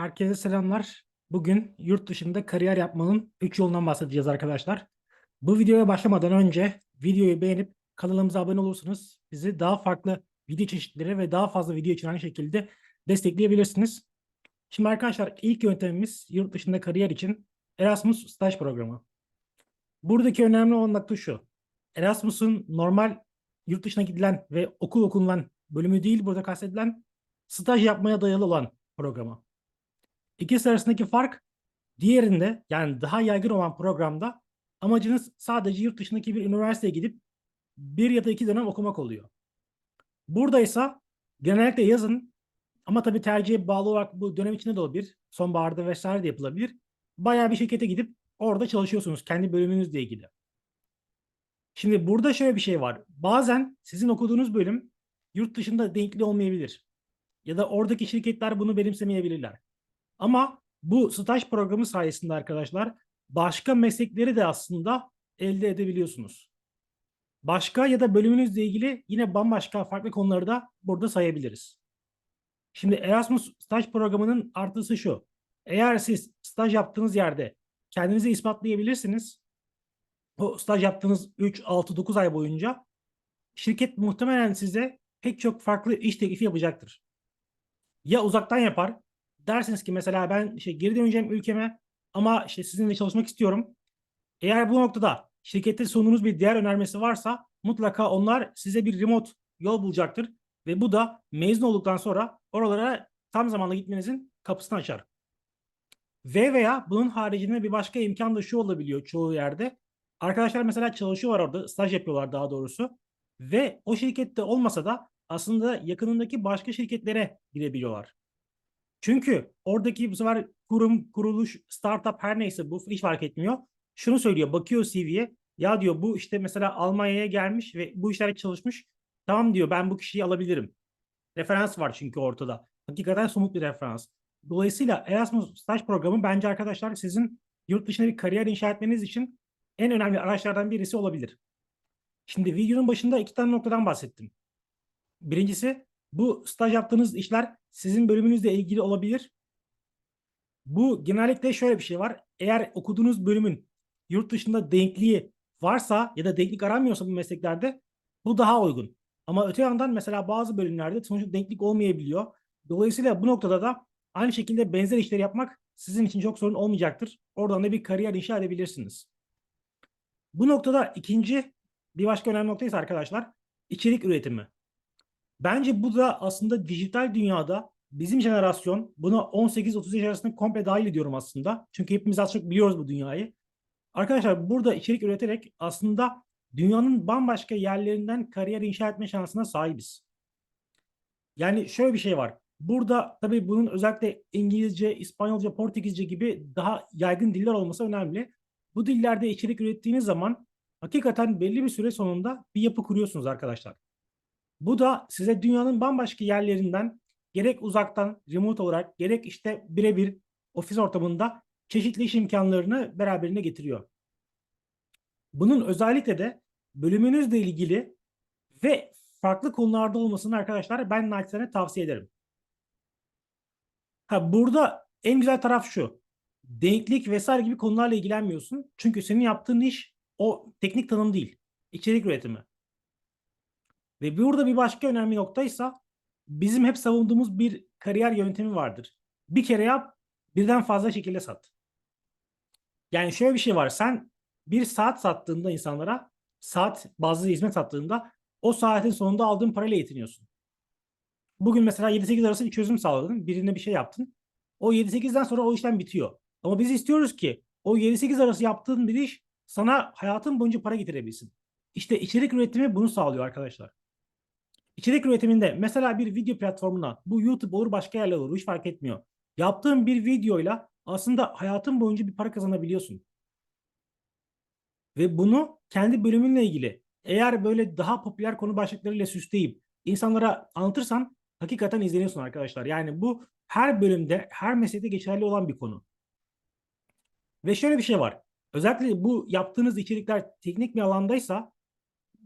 Herkese selamlar. Bugün yurt dışında kariyer yapmanın 3 yolundan bahsedeceğiz arkadaşlar. Bu videoya başlamadan önce videoyu beğenip kanalımıza abone olursanız bizi daha farklı video çeşitleri ve daha fazla video içeren şekilde destekleyebilirsiniz. Şimdi arkadaşlar ilk yöntemimiz yurt dışında kariyer için Erasmus staj programı. Buradaki önemli olan nokta şu. Erasmus'un normal yurt dışına gidilen ve okul okunulan bölümü değil burada kastedilen staj yapmaya dayalı olan programı. İkisi arasındaki fark diğerinde yani daha yaygın olan programda amacınız sadece yurt dışındaki bir üniversiteye gidip bir ya da iki dönem okumak oluyor. Burada ise genellikle yazın ama tabii tercihe bağlı olarak bu dönem içinde de olabilir. Sonbaharda vesaire de yapılabilir. Bayağı bir şirkete gidip orada çalışıyorsunuz kendi bölümünüzle ilgili. Şimdi burada şöyle bir şey var. Bazen sizin okuduğunuz bölüm yurt dışında denkli olmayabilir. Ya da oradaki şirketler bunu benimsemeyebilirler. Ama bu staj programı sayesinde arkadaşlar başka meslekleri de aslında elde edebiliyorsunuz. Başka ya da bölümünüzle ilgili yine bambaşka farklı konuları da burada sayabiliriz. Şimdi Erasmus staj programının artısı şu. Eğer siz staj yaptığınız yerde kendinizi ispatlayabilirsiniz. O staj yaptığınız 3, 6, 9 ay boyunca şirket muhtemelen size pek çok farklı iş teklifi yapacaktır. Ya uzaktan yapar. Dersiniz ki mesela ben işte geri döneceğim ülkeme ama işte sizinle çalışmak istiyorum. Eğer bu noktada şirkette sunduğunuz bir diğer önermesi varsa mutlaka onlar size bir remote yol bulacaktır. Ve bu da mezun olduktan sonra oralara tam zamanlı gitmenizin kapısını açar. Ve veya bunun haricinde bir başka imkan da şu olabiliyor çoğu yerde. Arkadaşlar mesela çalışıyorlar orada, staj yapıyorlar daha doğrusu. Ve o şirkette olmasa da aslında yakınındaki başka şirketlere gidebiliyorlar. Çünkü oradaki bu sefer kurum, kuruluş, startup her neyse bu hiç fark etmiyor. Şunu söylüyor, bakıyor CV'ye. Ya diyor bu işte mesela Almanya'ya gelmiş ve bu işlerde çalışmış. Tamam diyor ben bu kişiyi alabilirim. Referans var çünkü ortada. Hakikaten somut bir referans. Dolayısıyla Erasmus staj programı bence arkadaşlar sizin yurt dışında bir kariyer inşa etmeniz için en önemli araçlardan birisi olabilir. Şimdi videonun başında iki tane noktadan bahsettim. Birincisi bu staj yaptığınız işler sizin bölümünüzle ilgili olabilir. Bu genellikle şöyle bir şey var. Eğer okuduğunuz bölümün yurt dışında denkliği varsa ya da denklik aranmıyorsa bu mesleklerde bu daha uygun. Ama öte yandan mesela bazı bölümlerde sonuçta denklik olmayabiliyor. Dolayısıyla bu noktada da aynı şekilde benzer işleri yapmak sizin için çok sorun olmayacaktır. Oradan da bir kariyer inşa edebilirsiniz. Bu noktada ikinci bir başka önemli nokta arkadaşlar içerik üretimi. Bence bu da aslında dijital dünyada bizim jenerasyon buna 18-30 yaş arasında komple dahil ediyorum aslında. Çünkü hepimiz az çok biliyoruz bu dünyayı. Arkadaşlar burada içerik üreterek aslında dünyanın bambaşka yerlerinden kariyer inşa etme şansına sahibiz. Yani şöyle bir şey var. Burada tabii bunun özellikle İngilizce, İspanyolca, Portekizce gibi daha yaygın diller olması önemli. Bu dillerde içerik ürettiğiniz zaman hakikaten belli bir süre sonunda bir yapı kuruyorsunuz arkadaşlar. Bu da size dünyanın bambaşka yerlerinden gerek uzaktan remote olarak gerek işte birebir ofis ortamında çeşitli iş imkanlarını beraberine getiriyor. Bunun özellikle de bölümünüzle ilgili ve farklı konularda olmasını arkadaşlar ben naçizane tavsiye ederim. Ha burada en güzel taraf şu. Denklik vesaire gibi konularla ilgilenmiyorsun. Çünkü senin yaptığın iş o teknik tanım değil. İçerik üretimi. Ve burada bir başka önemli noktaysa bizim hep savunduğumuz bir kariyer yöntemi vardır. Bir kere yap, birden fazla şekilde sat. Yani şöyle bir şey var. Sen bir saat sattığında insanlara saat bazlı hizmet sattığında o saatin sonunda aldığın parayla yetiniyorsun. Bugün mesela 7-8 arası bir çözüm sağladın. Birine bir şey yaptın. O 7-8'den sonra o işlem bitiyor. Ama biz istiyoruz ki o 7-8 arası yaptığın bir iş sana hayatın boyunca para getirebilsin. İşte içerik üretimi bunu sağlıyor arkadaşlar. İçerik üretiminde mesela bir video platformuna bu YouTube olur başka yerler olur hiç fark etmiyor. Yaptığın bir videoyla aslında hayatın boyunca bir para kazanabiliyorsun. Ve bunu kendi bölümünle ilgili eğer böyle daha popüler konu başlıklarıyla süsleyip insanlara anlatırsan hakikaten izleniyorsun arkadaşlar. Yani bu her bölümde, her meslekte geçerli olan bir konu. Ve şöyle bir şey var. Özellikle bu yaptığınız içerikler teknik bir alandaysa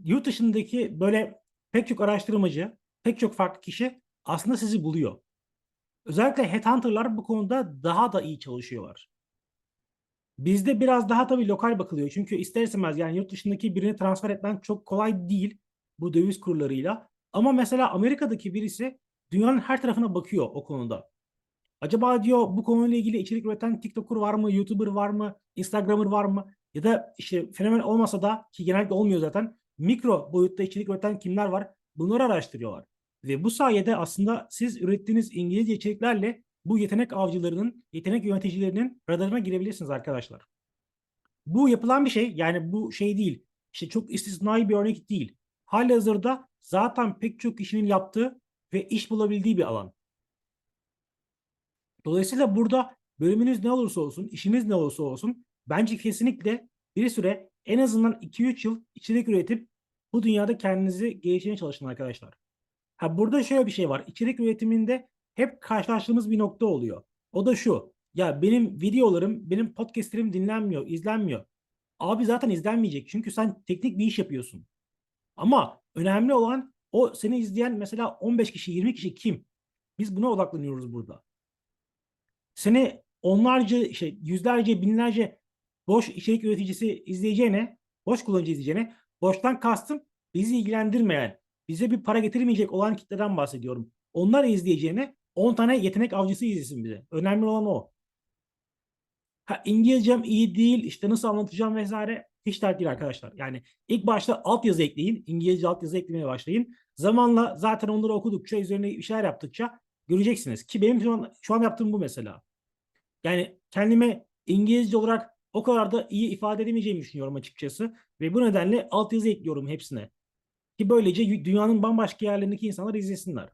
yurt dışındaki böyle pek çok araştırmacı, pek çok farklı kişi aslında sizi buluyor. Özellikle headhunter'lar bu konuda daha da iyi çalışıyorlar. Bizde biraz daha tabii lokal bakılıyor. Çünkü ister istemez yani yurt dışındaki birini transfer etmen çok kolay değil bu döviz kurlarıyla. Ama mesela Amerika'daki birisi dünyanın her tarafına bakıyor o konuda. Acaba diyor bu konuyla ilgili içerik üreten TikToker var mı, YouTuber var mı, Instagramer var mı? Ya da işte fenomen olmasa da ki genellikle olmuyor zaten mikro boyutta içerik üreten kimler var? Bunları araştırıyorlar. Ve bu sayede aslında siz ürettiğiniz İngilizce içeriklerle bu yetenek avcılarının, yetenek yöneticilerinin radarına girebilirsiniz arkadaşlar. Bu yapılan bir şey. Yani bu şey değil. İşte çok istisnai bir örnek değil. Halihazırda zaten pek çok kişinin yaptığı ve iş bulabildiği bir alan. Dolayısıyla burada bölümünüz ne olursa olsun, işiniz ne olursa olsun bence kesinlikle bir süre en azından 2-3 yıl içerik üretip bu dünyada kendinizi geliştirmeye çalışın arkadaşlar. Ha burada şöyle bir şey var. İçerik üretiminde hep karşılaştığımız bir nokta oluyor. O da şu. Ya benim videolarım, benim podcastlerim dinlenmiyor, izlenmiyor. Abi zaten izlenmeyecek. Çünkü sen teknik bir iş yapıyorsun. Ama önemli olan o seni izleyen mesela 15 kişi, 20 kişi kim? Biz buna odaklanıyoruz burada. Seni onlarca, işte yüzlerce, binlerce boş içerik üreticisi izleyeceğine, boş kullanıcı izleyeceğine, boştan kastım bizi ilgilendirmeyen, bize bir para getirmeyecek olan kitleden bahsediyorum. Onlar izleyeceğine 10 tane yetenek avcısı izlesin bize. Önemli olan o. Ha, İngilizcem iyi değil, işte nasıl anlatacağım vesaire hiç dert değil arkadaşlar. Yani ilk başta altyazı ekleyin, İngilizce altyazı eklemeye başlayın. Zamanla zaten onları okudukça, üzerine bir şeyler yaptıkça göreceksiniz. Ki benim şu an, şu an yaptığım bu mesela. Yani kendime İngilizce olarak o kadar da iyi ifade edemeyeceğimi düşünüyorum açıkçası. Ve bu nedenle altyazı ekliyorum hepsine. Ki böylece dünyanın bambaşka yerlerindeki insanlar izlesinler.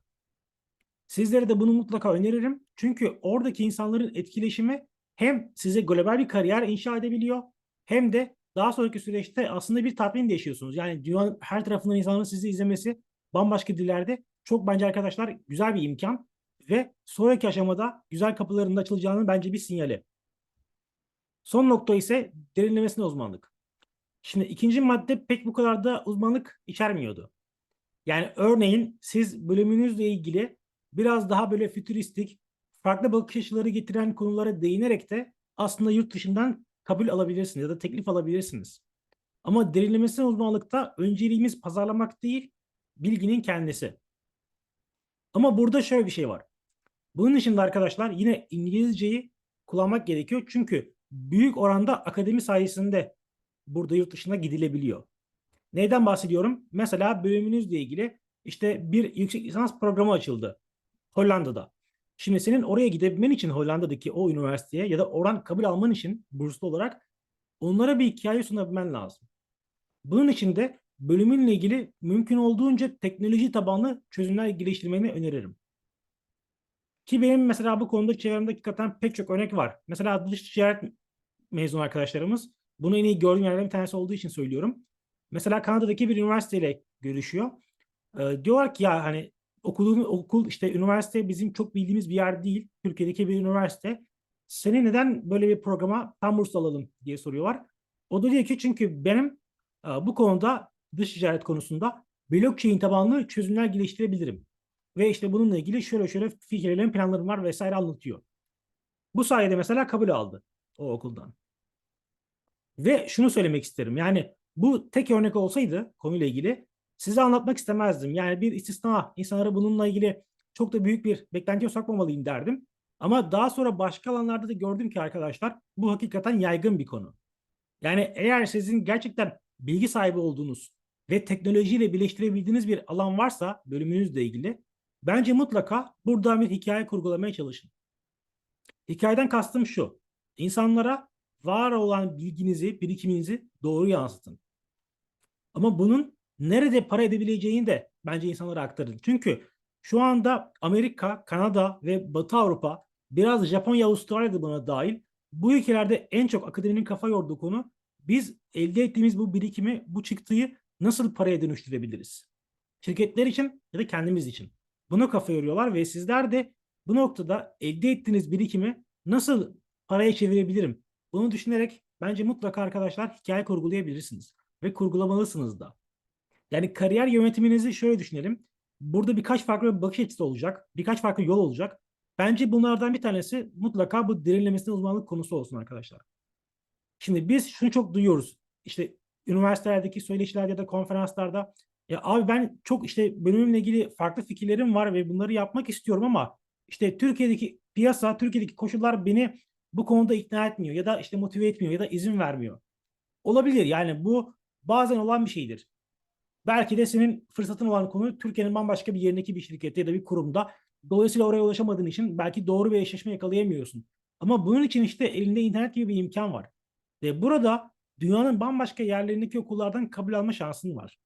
Sizlere de bunu mutlaka öneririm. Çünkü oradaki insanların etkileşimi hem size global bir kariyer inşa edebiliyor hem de daha sonraki süreçte aslında bir tatmin de yaşıyorsunuz. Yani dünyanın her tarafından insanların sizi izlemesi bambaşka dillerde çok bence arkadaşlar güzel bir imkan ve sonraki aşamada güzel kapıların da açılacağının bence bir sinyali. Son nokta ise derinlemesine uzmanlık. Şimdi ikinci madde pek bu kadar da uzmanlık içermiyordu. Yani örneğin siz bölümünüzle ilgili biraz daha böyle fütüristik, farklı bakış açıları getiren konulara değinerek de aslında yurt dışından kabul alabilirsiniz ya da teklif alabilirsiniz. Ama derinlemesine uzmanlıkta önceliğimiz pazarlamak değil, bilginin kendisi. Ama burada şöyle bir şey var. Bunun dışında arkadaşlar yine İngilizceyi kullanmak gerekiyor. Çünkü büyük oranda akademi sayesinde burada yurt dışına gidilebiliyor. Neyden bahsediyorum? Mesela bölümünüzle ilgili işte bir yüksek lisans programı açıldı Hollanda'da. Şimdi senin oraya gidebilmen için Hollanda'daki o üniversiteye ya da oradan kabul alman için burslu olarak onlara bir hikaye sunabilmen lazım. Bunun için de bölümünle ilgili mümkün olduğunca teknoloji tabanlı çözümler geliştirmeni öneririm. Ki benim mesela bu konuda çevremde hakikaten pek çok örnek var. Mesela dış ticaret mezun arkadaşlarımız bunu en iyi gördüğüm yerlerden bir tanesi olduğu için söylüyorum. Mesela Kanada'daki bir üniversiteyle görüşüyor. Ee, diyorlar ki ya hani okuduğun okul işte üniversite bizim çok bildiğimiz bir yer değil. Türkiye'deki bir üniversite. Seni neden böyle bir programa tam burs alalım diye soruyorlar. O da diyor ki çünkü benim e, bu konuda dış ticaret konusunda blockchain tabanlı çözümler geliştirebilirim. Ve işte bununla ilgili şöyle şöyle fikirlerim, planlarım var vesaire anlatıyor. Bu sayede mesela kabul aldı o okuldan. Ve şunu söylemek isterim. Yani bu tek örnek olsaydı konuyla ilgili size anlatmak istemezdim. Yani bir istisna insanlara bununla ilgili çok da büyük bir beklentiye sokmamalıyım derdim. Ama daha sonra başka alanlarda da gördüm ki arkadaşlar bu hakikaten yaygın bir konu. Yani eğer sizin gerçekten bilgi sahibi olduğunuz ve teknolojiyle birleştirebildiğiniz bir alan varsa bölümünüzle ilgili bence mutlaka burada bir hikaye kurgulamaya çalışın. Hikayeden kastım şu. İnsanlara var olan bilginizi, birikiminizi doğru yansıtın. Ama bunun nerede para edebileceğini de bence insanlara aktarın. Çünkü şu anda Amerika, Kanada ve Batı Avrupa, biraz Japonya, Avustralya buna dahil bu ülkelerde en çok akademinin kafa yorduğu konu biz elde ettiğimiz bu birikimi, bu çıktıyı nasıl paraya dönüştürebiliriz? Şirketler için ya da kendimiz için. Buna kafa yoruyorlar ve sizler de bu noktada elde ettiğiniz birikimi nasıl paraya çevirebilirim? Bunu düşünerek bence mutlaka arkadaşlar hikaye kurgulayabilirsiniz ve kurgulamalısınız da. Yani kariyer yönetiminizi şöyle düşünelim. Burada birkaç farklı bakış açısı olacak. Birkaç farklı yol olacak. Bence bunlardan bir tanesi mutlaka bu derinlemesine uzmanlık konusu olsun arkadaşlar. Şimdi biz şunu çok duyuyoruz. İşte üniversitelerdeki söyleşilerde ya da konferanslarda ya abi ben çok işte bölümümle ilgili farklı fikirlerim var ve bunları yapmak istiyorum ama işte Türkiye'deki piyasa, Türkiye'deki koşullar beni bu konuda ikna etmiyor ya da işte motive etmiyor ya da izin vermiyor. Olabilir yani bu bazen olan bir şeydir. Belki de senin fırsatın olan konu Türkiye'nin bambaşka bir yerindeki bir şirkette ya da bir kurumda. Dolayısıyla oraya ulaşamadığın için belki doğru bir eşleşme yakalayamıyorsun. Ama bunun için işte elinde internet gibi bir imkan var. Ve burada dünyanın bambaşka yerlerindeki okullardan kabul alma şansın var.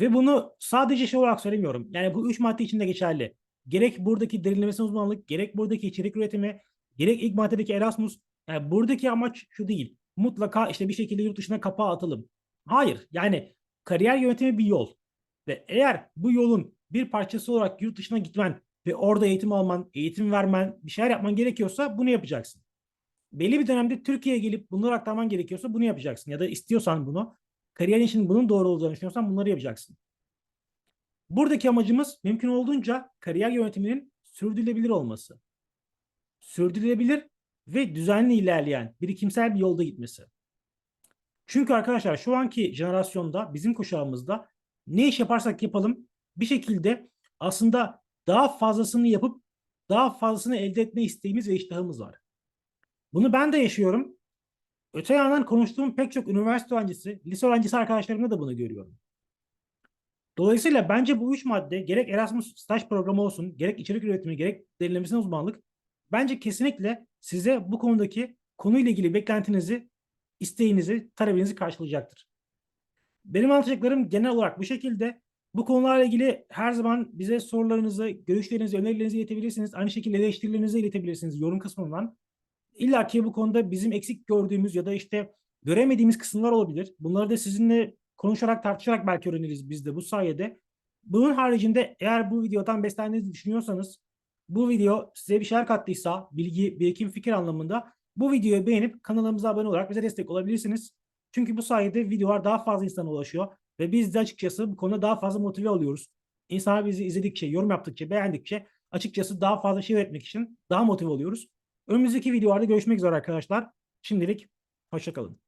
Ve bunu sadece şey olarak söylemiyorum. Yani bu üç madde içinde geçerli. Gerek buradaki derinlemesine uzmanlık, gerek buradaki içerik üretimi, gerek ilk maddedeki Erasmus. Yani buradaki amaç şu değil. Mutlaka işte bir şekilde yurt dışına kapağı atalım. Hayır. Yani kariyer yönetimi bir yol. Ve eğer bu yolun bir parçası olarak yurt dışına gitmen ve orada eğitim alman, eğitim vermen, bir şeyler yapman gerekiyorsa bunu yapacaksın. Belli bir dönemde Türkiye'ye gelip bunları aktarman gerekiyorsa bunu yapacaksın. Ya da istiyorsan bunu, kariyerin için bunun doğru olacağını düşünüyorsan bunları yapacaksın. Buradaki amacımız mümkün olduğunca kariyer yönetiminin sürdürülebilir olması. Sürdürülebilir ve düzenli ilerleyen, birikimsel bir yolda gitmesi. Çünkü arkadaşlar şu anki jenerasyonda, bizim kuşağımızda ne iş yaparsak yapalım bir şekilde aslında daha fazlasını yapıp daha fazlasını elde etme isteğimiz ve iştahımız var. Bunu ben de yaşıyorum. Öte yandan konuştuğum pek çok üniversite öğrencisi, lise öğrencisi arkadaşlarımda da bunu görüyorum. Dolayısıyla bence bu üç madde gerek Erasmus staj programı olsun, gerek içerik üretimi, gerek derinlemesine uzmanlık bence kesinlikle size bu konudaki konuyla ilgili beklentinizi, isteğinizi, talebinizi karşılayacaktır. Benim anlatacaklarım genel olarak bu şekilde. Bu konularla ilgili her zaman bize sorularınızı, görüşlerinizi, önerilerinizi iletebilirsiniz. Aynı şekilde eleştirilerinizi iletebilirsiniz yorum kısmından. İlla ki bu konuda bizim eksik gördüğümüz ya da işte göremediğimiz kısımlar olabilir. Bunları da sizinle konuşarak, tartışarak belki öğreniriz biz de bu sayede. Bunun haricinde eğer bu videodan beslendiğinizi düşünüyorsanız, bu video size bir şeyler kattıysa, bilgi, birikim, fikir anlamında bu videoyu beğenip kanalımıza abone olarak bize destek olabilirsiniz. Çünkü bu sayede videolar daha fazla insana ulaşıyor ve biz de açıkçası bu konuda daha fazla motive oluyoruz. İnsanlar bizi izledikçe, yorum yaptıkça, beğendikçe açıkçası daha fazla şey üretmek için daha motive oluyoruz. Önümüzdeki videolarda görüşmek üzere arkadaşlar. Şimdilik hoşçakalın.